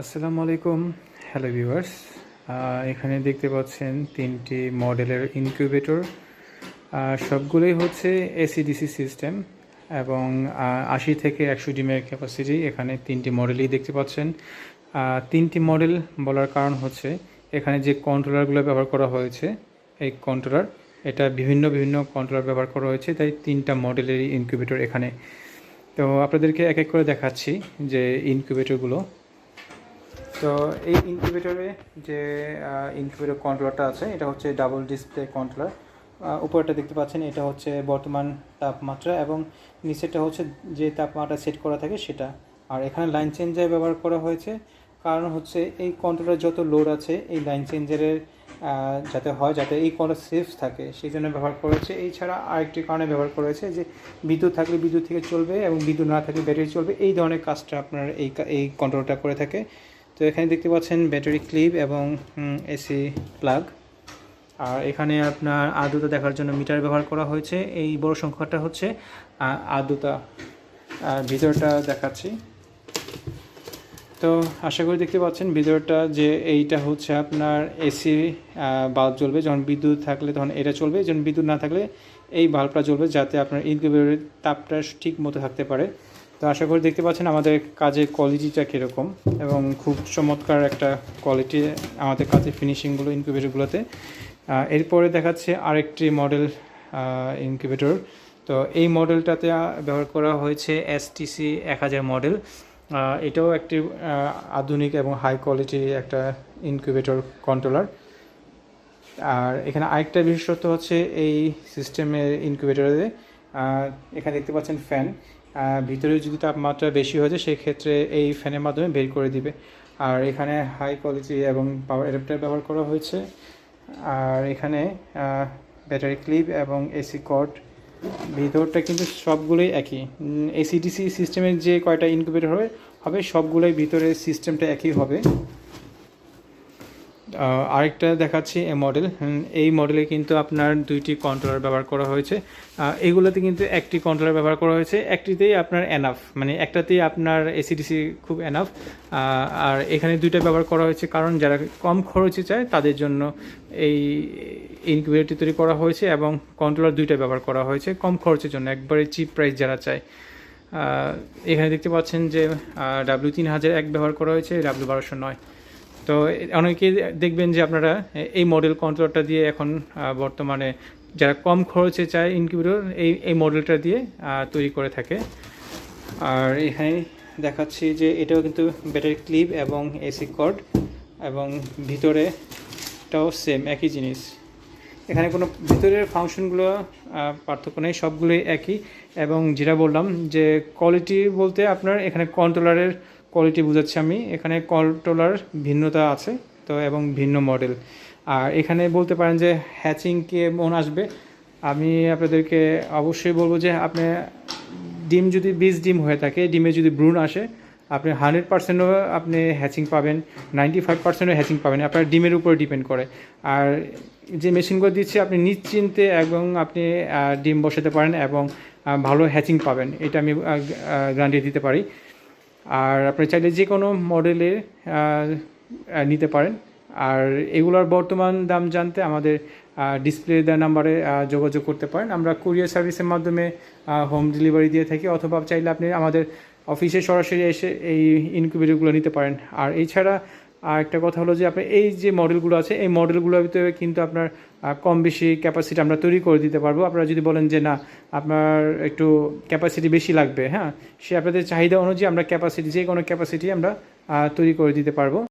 আসসালামু আলাইকুম। Hello viewers এখানে দেখতে পাচ্ছেন তিনটি মডেলের ইনকিউবেটর সবগুলোই হচ্ছে এসিডিসি সিস্টেম এবং আশি থেকে একশো ডিমের ক্যাপাসিটি এখানে তিনটি মডেলই দেখতে পাচ্ছেন। তিনটি মডেল বলার কারণ হচ্ছে এখানে যে কন্ট্রোলারগুলো ব্যবহার করা হয়েছে, এই কন্ট্রোলার এটা বিভিন্ন বিভিন্ন কন্ট্রোলার ব্যবহার করা হয়েছে, তাই তিনটা মডেলেরই ইনকিউবেটর এখানে। তো আপনাদেরকে এক এক করে দেখাচ্ছি যে ইনকিউবেটরগুলো তো এই ইনকিউবেটরে যে ইনকিউবেটর কন্ট্রোলারটা আছে, এটা হচ্ছে ডাবল ডিসপ্লে কন্ট্রোলার উপরটা দেখতে পাচ্ছেন, এটা হচ্ছে বর্তমান তাপমাত্রা এবং নিচেরটা হচ্ছে যে তাপমাত্রা সেট করা থাকে সেটা। আর এখানে লাইন চেঞ্জার ব্যবহার করা হয়েছে। কারণ হচ্ছে এই কন্ট্রোলার যত লোড আছে, এই লাইন চেঞ্জারের যাতে হয়, যাতে এই কন্ট্রোল সেফ থাকে, সেই জন্য ব্যবহার করেছে এছাড়া আরেকটি কারণে ব্যবহার করেছে যে, বিদ্যুৎ থাকলে বিদ্যুৎ থেকে চলবে এবং বিদ্যুৎ না থাকলে ব্যাটারি চলবে। এই ধরনের কাজটা আপনার এই এই কন্ট্রোলটা করে থাকে। তো এখানে দেখতে পাচ্ছেন ব্যাটারি ক্লিপ এবং এসি প্লাগ আর এখানে আপনার আর্দ্রতা দেখার জন্য মিটার ব্যবহার করা হয়েছে। এই বড় সংখ্যাটা হচ্ছে আর্দ্রতা আর ভিতরটা দেখাচ্ছি। তো আশা করি দেখতে পাচ্ছেন ভিতরটা যে এইটা হচ্ছে আপনার এসি বাল্ব জ্বলবে। যখন বিদ্যুৎ থাকলে তখন এটা চলবে। যখন বিদ্যুৎ না থাকলে এই বাল্বটা জ্বলবে যাতে আপনার ইনকিউবেটরের তাপটা ঠিক মতো থাকতে পারে। তো আশা করি দেখতে পাচ্ছেন আমাদের কাজের কোয়ালিটিটা কীরকম এবং খুব চমৎকার একটা কোয়ালিটি আমাদের কাজের ফিনিশিংগুলো ইনকিউবেটরগুলোতে এরপরে দেখাচ্ছে আরেকটি মডেল ইনকিউবেটর তো এই মডেলটাতে ব্যবহার করা হয়েছে এসটিসি এক হাজার মডেল এটাও একটি আধুনিক এবং হাই কোয়ালিটি একটা ইনকিউবেটর কন্ট্রোলার আর এখানে আরেকটা বিশেষত্ব হচ্ছে এই সিস্টেমের ইনকিউবেটরে এখানে দেখতে পাচ্ছেন ফ্যান ভিতরে যদি তাপমাত্রা বেশি হয়ে যায়, সেক্ষেত্রে এই ফ্যানের মাধ্যমে বের করে দিবে। আর এখানে হাই কোয়ালিটি এবং পাওয়ার অ্যাডাপ্টার ব্যবহার করা হয়েছে। আর এখানে ব্যাটারি ক্লিপ এবং এসি কর্ড ভিতরটা কিন্তু সবগুলোই একই। এসিডিসি সিস্টেমের যে কয়টা ইনকিউবেটর হবে হবে সবগুলোই ভিতরে সিস্টেমটা একই হবে। আরেকটা দেখাচ্ছি এই মডেল এই মডেলে কিন্তু আপনার দুইটি কন্ট্রোলার ব্যবহার করা হয়েছে। আহ, এইগুলোতে কিন্তু একটি কন্ট্রোলার ব্যবহার করা হয়েছে। একটিতেই আপনার এনাফ মানে একটাতেই আপনার এসিডিসি খুব এনাফ আর এখানে দুইটা ব্যবহার করা হয়েছে। কারণ যারা কম খরচে চায় তাদের জন্য এই ইনকিউবেটরটি তৈরি করা হয়েছে এবং কন্ট্রোলার দুইটা ব্যবহার করা হয়েছে কম খরচের জন্য একবারে চিপ প্রাইস যারা চায়। এখানে দেখতে পাচ্ছেন যে ডাব্লিউ তিন হাজার এক ব্যবহার করা হয়েছে ডাব্লিউ বারোশো নয়। তো অনেকেই দেখবেন যে আপনারা এই মডেল কন্ট্রোলারটা দিয়ে এখন বর্তমানে যারা কম খরচে চায় ইনকিউবেটর এই এই মডেলটা দিয়ে তৈরি করে থাকে। আর এখানে দেখাচ্ছি যে এটাও কিন্তু ব্যাটারি ক্লিপ এবং এসি কর্ড এবং ভিতরে এটাও সেম একই জিনিস। এখানে কোনো ভিতরের ফাংশনগুলো পার্থক্য নেই, সবগুলোই একই। এবং যেটা বললাম যে কোয়ালিটি বলতে আপনার এখানে কন্ট্রোলারের কোয়ালিটি বোঝাচ্ছি আমি। এখানে কন্ট্রোলার ভিন্নতা আছে, তো এবং ভিন্ন মডেল আর এখানে বলতে পারেন যে হ্যাচিং কেমন আসবে। আমি আপনাদেরকে অবশ্যই বলব যে আপনি ডিম যদি বীজ ডিম হয়ে থাকে, ডিমে যদি ব্রুন আসে, আপনি হান্ড্রেড পার্সেন্টও আপনি হ্যাচিং পাবেন নাইনটি ফাইভ পার্সেন্টও হ্যাচিং পাবেন। আপনার ডিমের উপর ডিপেন্ড করে। আর যে মেশিনগুলো দিচ্ছে, আপনি নিশ্চিন্তে এবং আপনি ডিম বসাতে পারেন এবং ভালো হ্যাচিং পাবেন। এটা আমি গ্যারান্টি দিতে পারি। আর আপনি চাইলে যে কোনো মডেলে নিতে পারেন। আর এগুলোর বর্তমান দাম জানতে আমাদের ডিসপ্লে দেওয়া নাম্বারে যোগাযোগ করতে পারেন। আমরা কুরিয়ার সার্ভিসের মাধ্যমে হোম ডেলিভারি দিয়ে থাকি অথবা চাইলে আপনি আমাদের অফিসে সরাসরি এসে এই ইনকিউবেটরগুলো নিতে পারেন। আর এছাড়া আর একটা কথা হলো যে আপনি এই যে মডেলগুলো আছে, এই মডেলগুলোর ভিতরে কিন্তু আপনার কম বেশি ক্যাপাসিটি আমরা তৈরি করে দিতে পারব। আপনারা যদি বলেন যে না, আপনার একটু ক্যাপাসিটি বেশি লাগবে হ্যাঁ সে আপনাদের চাহিদা অনুযায়ী আমরা ক্যাপাসিটি যে কোনো ক্যাপাসিটি আমরা তৈরি করে দিতে পারব।